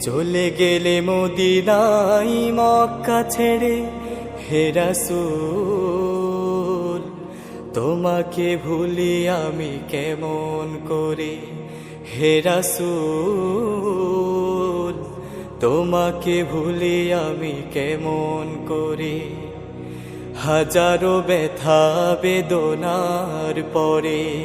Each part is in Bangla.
চলে গেলে মদিনাই মক্কা ছেড়ে হেরাসুল তোমাকে ভুলি আমি কেমন করে? হেরাসুল তোমাকে ভুলি আমি কেমন করে? হাজারো ব্যথা বেদনার পরে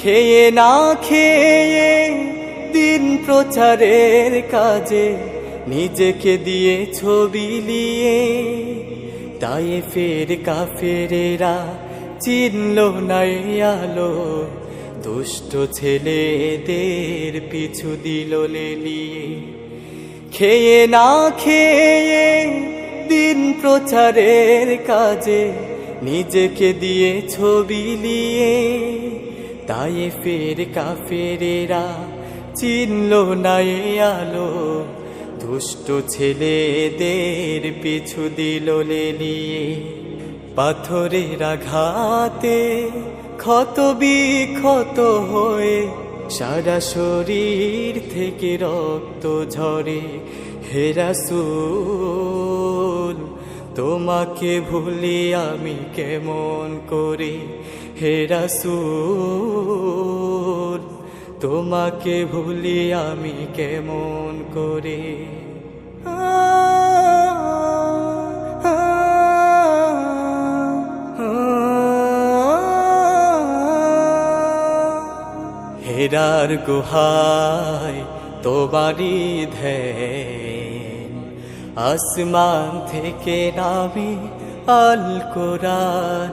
খেয়ে না খেয়ে দিন প্রচারের কাজে নিজেকে দিয়ে ছবি নিয়ে তাই ফের কাফেরেরা চিনল নাই আলো দুষ্ট ছেলেদের পিছু দিল লেলিয়ে খেয়ে না খেয়ে দিন প্রচারের কাজে নিজেকে দিয়ে ছবি নিয়ে তাই ফের কাফেরেরা চিনল না আলো। দুষ্ট ছেলেদের পিছু দিল লেলিয়ে পাথরের আঘাতে ক্ষত বিক্ষত হয়ে সারা শরীর থেকে রক্ত ঝরে। হেরাসুল তোমাকে ভুলি আমি কেমন করে? হেরাসুল তোমাকে ভুলি আমি কেমন করি? হেরার গুহায় তোমারি ধ্যান। আসমান থেকে নামে আল কোরআন,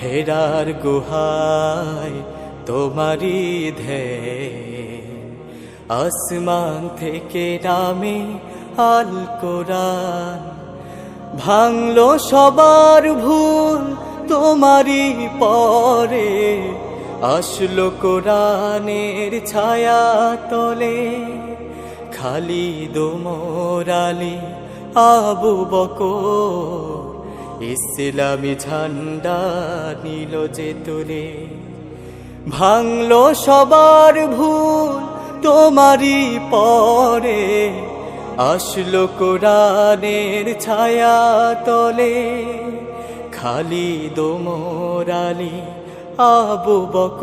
হেরার গুহায় তোমারি ধে আসমান থেকে নামে আল কোরআন, ভাঙলো সবার ভুল তোমারই পরে। আসলো কোরআনের ছায়া তলে খালি দোমরালি আবু বক ইসলামী ঝান্ডা নিল যে তুলে। ভাঙলো সবার ভুল তোমারই পরে, আসলো কোরআনের ছায়া তলে। খালি দোমরালি আবু বক